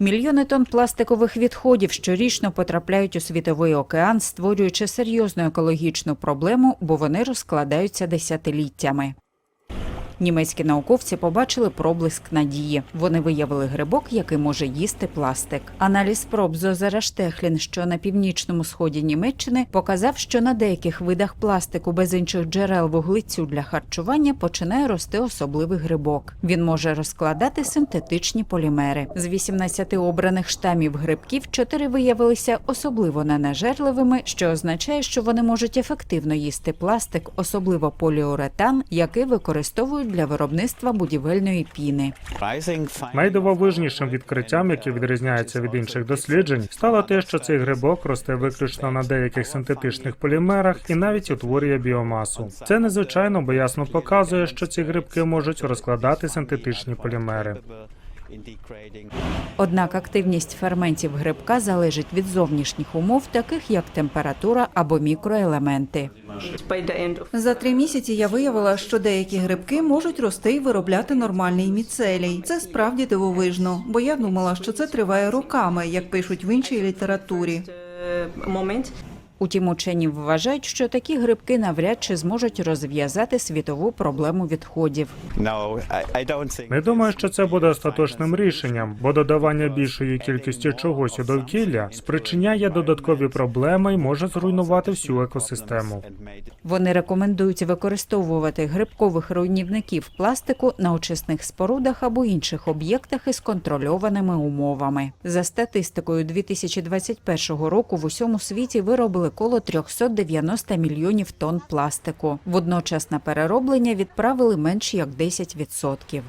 Мільйони тонн пластикових відходів щорічно потрапляють у світовий океан, створюючи серйозну екологічну проблему, бо вони розкладаються десятиліттями. Німецькі науковці побачили проблиск надії. Вони виявили грибок, який може їсти пластик. Аналіз проб з озера Штехлін, що на північному сході Німеччини, показав, що на деяких видах пластику без інших джерел вуглецю для харчування починає рости особливий грибок. Він може розкладати синтетичні полімери. З 18 обраних штамів грибків чотири виявилися особливо ненажерливими, що означає, що вони можуть ефективно їсти пластик, особливо поліуретан, який використовують для виробництва будівельної піни. Найдивовижнішим відкриттям, яке відрізняється від інших досліджень, стало те, що цей грибок росте виключно на деяких синтетичних полімерах і навіть утворює біомасу. Це незвичайно, бо ясно показує, що ці грибки можуть розкладати синтетичні полімери. Однак активність ферментів грибка залежить від зовнішніх умов, таких як температура або мікроелементи. За три місяці я виявила, що деякі грибки можуть рости і виробляти нормальний міцелій. Це справді дивовижно, бо я думала, що це триває роками, як пишуть в іншій літературі. moment. Утім, учені вважають, що такі грибки навряд чи зможуть розв'язати світову проблему відходів. Не думаю, що це буде остаточним рішенням, бо додавання більшої кількості чогось у довкілля спричиняє додаткові проблеми і може зруйнувати всю екосистему. Вони рекомендують використовувати грибкових руйнівників пластику на очисних спорудах або інших об'єктах із контрольованими умовами. За статистикою 2021 року в усьому світі виробили коло 390 мільйонів тонн пластику. Водночас на перероблення відправили менш як 10%.